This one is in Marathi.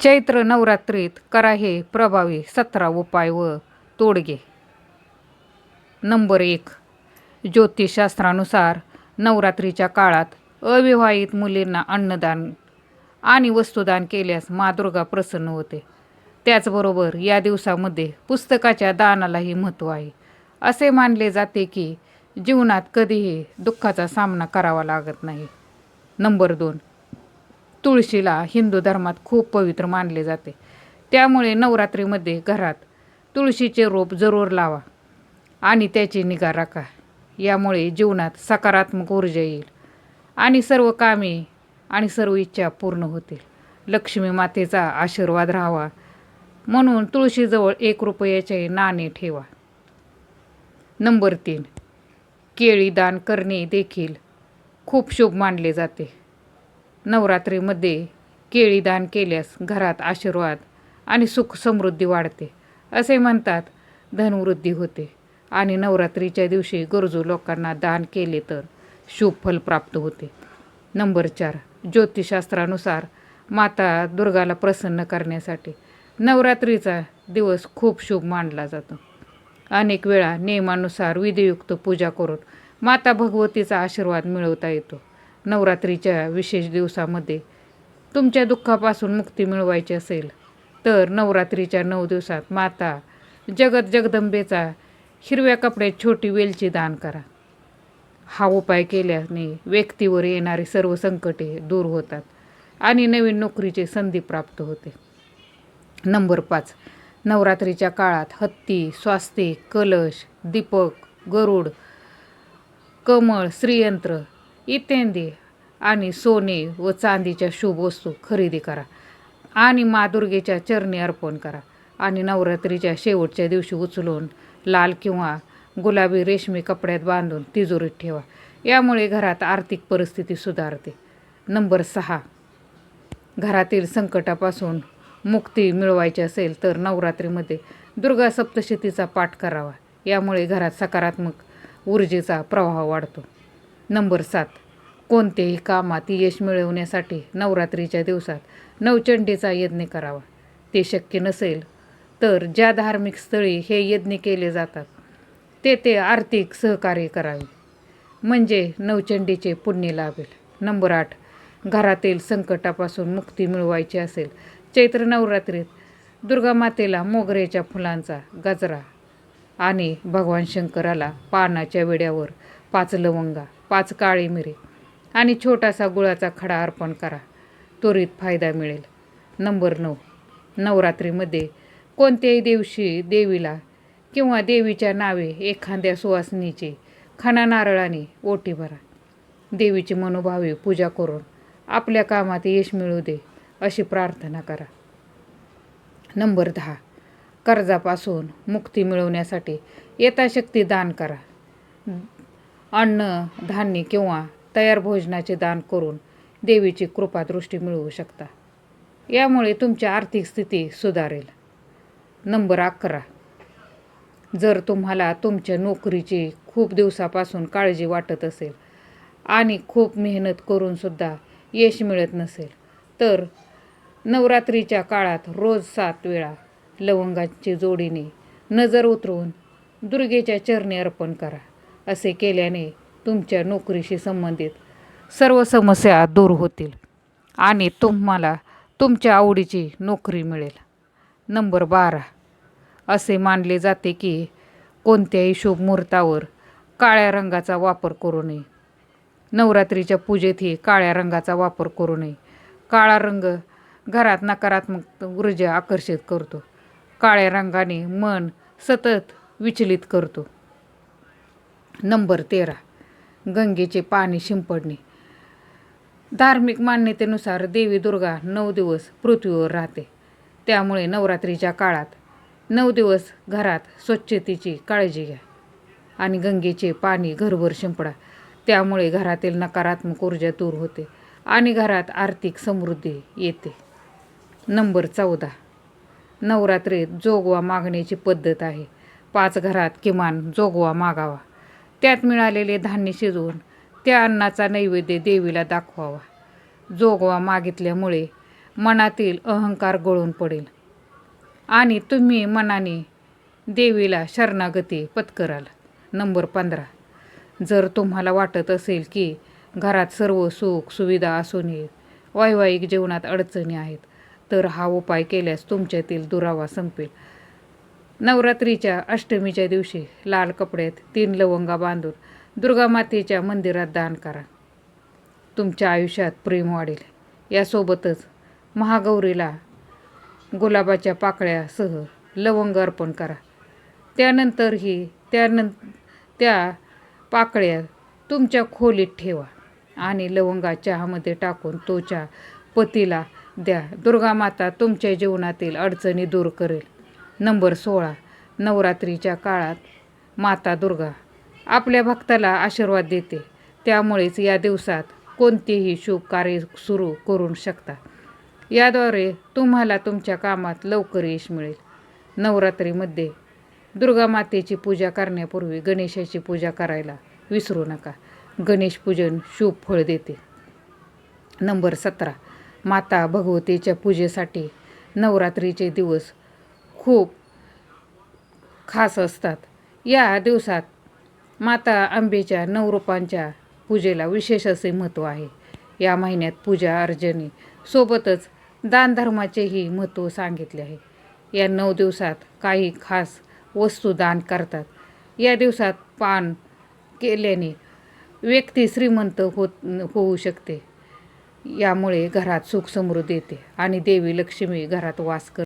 चैत्र नवरात्रीत करा हे प्रभावी सतरा उपाय व तोडगे. नंबर एक. ज्योतिषशास्त्रानुसार नवरात्रीच्या काळात अविवाहित मुलींना अन्नदान आणि वस्तुदान केल्यास मा दुर्गा प्रसन्न होते. त्याचबरोबर या दिवसामध्ये पुस्तकाच्या दानालाही महत्त्व आहे. असे मानले जाते की जीवनात कधीही दुःखाचा सामना करावा लागत नाही. नंबर दोन. तुळशीला हिंदू धर्मात खूप पवित्र मानले जाते. त्यामुळे नवरात्रीमध्ये घरात तुळशीचे रोप जरूर लावा आणि त्याची निगा राखा. यामुळे जीवनात सकारात्मक ऊर्जा येईल आणि सर्व कामे आणि सर्व इच्छा पूर्ण होतील. लक्ष्मी मातेचा आशीर्वाद राहावा म्हणून तुळशीजवळ एक रुपयाचे नाणे ठेवा. नंबर तीन केळी दान करणे देखील खूप शुभ मानले जाते. नवरात्रीमध्ये केळी दान केल्यास घरात आशीर्वाद आणि सुख समृद्धी वाढते असे म्हणतात धनवृद्धी होते. आणि नवरात्रीच्या दिवशी गरजू लोकांना दान केले तर शुभ फल प्राप्त होते. नंबर चार ज्योतिषशास्त्रानुसार माता दुर्गाला प्रसन्न करण्यासाठी नवरात्रीचा दिवस खूप शुभ मानला जातो. अनेक वेळा नियमानुसार विधियुक्त पूजा करून माता भगवतीचा आशीर्वाद मिळवता येतो. नवरात्रीच्या विशेष दिवसामध्ये तुमच्या दुःखापासून मुक्ती मिळवायची असेल तर नवरात्रीच्या नऊ दिवसात माता जगत जगदंबेचा हिरव्या कपड्यात छोटी वेलची दान करा. हा उपाय केल्याने व्यक्तीवर येणारी सर्व संकटे दूर होतात आणि नवीन नोकरीची संधी प्राप्त होते. नंबर पाच नवरात्रीच्या काळात हत्ती स्वास्तिक कलश दीपक गरुड कमळ श्रीयंत्र इत्यादी आणि सोने व चांदीच्या शुभ वस्तू खरेदी करा. आणि मा दुर्गेच्या चरणी अर्पण करा. आणि नवरात्रीच्या शेवटच्या दिवशी उचलून लाल किंवा गुलाबी रेशमी कपड्यात बांधून तिजोरीत ठेवा. यामुळे घरात आर्थिक परिस्थिती सुधारते. नंबर सहा. घरातील संकटापासून मुक्ती मिळवायची असेल तर नवरात्रीमध्ये दुर्गा सप्तशतीचा पाठ करावा. यामुळे घरात सकारात्मक ऊर्जेचा प्रवाह वाढतो. नंबर सात. कोणतेही कामात यश मिळवण्यासाठी नवरात्रीच्या दिवसात नवचंडीचा यज्ञ करावा. ते शक्य नसेल तर ज्या धार्मिक स्थळी हे यज्ञ केले जातात तेथे आर्थिक सहकार्य करावे. म्हणजे नवचंडीचे पुण्य लाभेल. नंबर आठ. घरातील संकटापासून मुक्ती मिळवायची असेल चैत्र नवरात्रीत दुर्गा मातेला मोगऱ्याच्या फुलांचा गजरा आणि भगवान शंकराला पानाच्या वेड्यावर पाच लवंगा पाच काळी मिरी आणि छोटासा गुळाचा खडा अर्पण करा. त्वरित फायदा मिळेल. नंबर नऊ. नवरात्रीमध्ये कोणत्याही दिवशी देवीला किंवा देवीच्या नावे एखाद्या सुवासनीची खणा नारळाने ओटी भरा. देवीची मनोभावे पूजा करून आपल्या कामात यश मिळू दे अशी प्रार्थना करा. नंबर दहा. कर्जापासून मुक्ती मिळवण्यासाठी यथाशक्ती दान करा. अन्न धान्य किंवा तयार भोजनाचे दान करून देवीची कृपादृष्टी मिळवू शकता. यामुळे तुमची आर्थिक स्थिती सुधारेल. नंबर अकरा. जर तुम्हाला तुमच्या नोकरीची खूप दिवसापासून काळजी वाटत असेल आणि खूप मेहनत करूनसुद्धा यश मिळत नसेल तर नवरात्रीच्या काळात रोज सात वेळा लवंगाची जोडीने नजर उतरवून दुर्गेच्या चरणी अर्पण करा. असे केल्याने तुमच्या नोकरीशी संबंधित सर्व समस्या दूर होतील आणि तुम्हाला तुमच्या आवडीची नोकरी मिळेल. नंबर बारा. असे मानले जाते की कोणत्याही शुभ मुहूर्तावर काळ्या रंगाचा वापर करू नये. नवरात्रीच्या पूजेतही काळ्या रंगाचा वापर करू नये. काळा रंग घरात नकारात्मक ऊर्जा आकर्षित करतो. काळ्या रंगाने मन सतत विचलित करतो. नंबर तेरा गंगेचे पाणी शिंपडणे. धार्मिक मान्यतेनुसार देवी दुर्गा नऊ दिवस पृथ्वीवर राहते. त्यामुळे नवरात्रीच्या काळात नऊ दिवस घरात स्वच्छतेची काळजी घ्या आणि गंगेचे पाणी घरभर शिंपडा. त्यामुळे घरातील नकारात्मक ऊर्जा दूर होते आणि घरात आर्थिक समृद्धी येते. नंबर चौदा नवरात्रीत जोगवा मागण्याची पद्धत आहे. पाच घरात किमान जोगवा मागावा. त्यात मिळालेले धान्य शिजवून त्या अन्नाचा नैवेद्य देवीला दाखवावा. जोगवा मागितल्यामुळे मनातील अहंकार गळून पडेल. आणि तुम्ही मनाने देवीला शरणागती पत्कराल. नंबर पंधरा. जर तुम्हाला वाटत असेल की घरात सर्व सुख सुविधा असूनही वैवाहिक जीवनात अडचणी आहेत तर हा उपाय केल्यास तुमच्यातील दुरावा संपेल. नवरात्रीच्या अष्टमीच्या दिवशी लाल कपड्यात तीन लवंगा बांधून दुर्गामातेच्या मंदिरात दान करा. तुमच्या आयुष्यात प्रेम वाढेल. यासोबतच महागौरीला गुलाबाच्या पाकळ्यासह लवंग अर्पण करा. त्यानंतरही त्यानं त्या पाकळ्या तुमच्या खोलीत ठेवा आणि लवंगा चहामध्ये टाकून तो चहा पतीला द्या. दुर्गामाता तुमच्या जीवनातील अडचणी दूर करेल. नंबर सोळा नवरात्रीच्या काळात माता दुर्गा आपल्या भक्ताला आशीर्वाद देते. त्यामुळेच या दिवसात कोणतेही शुभ कार्य सुरू करू शकता. याद्वारे तुम्हाला तुमच्या कामात लवकर यश मिळेल. नवरात्रीमध्ये दुर्गा मातेची पूजा करण्यापूर्वी गणेशाची पूजा करायला विसरू नका. गणेश पूजन शुभ फळ देते. नंबर सतरा माता भगवतीच्या पूजेसाठी नवरात्रीचे दिवस खूप खास असतात. या दिवसात माता अंबेच्या नवरूपांच्या पूजेला विशेष असे महत्त्व आहे. या महिन्यात पूजा अर्चने सोबतच दानधर्माचेही महत्त्व सांगितले आहे. या नऊ दिवसात काही खास वस्तू दान करतात. या दिवसात पान केल्याने व्यक्ती श्रीमंत होत होऊ शकते. यामुळे घरात सुख समृद्धी येते आणि देवी लक्ष्मी घरात वास कर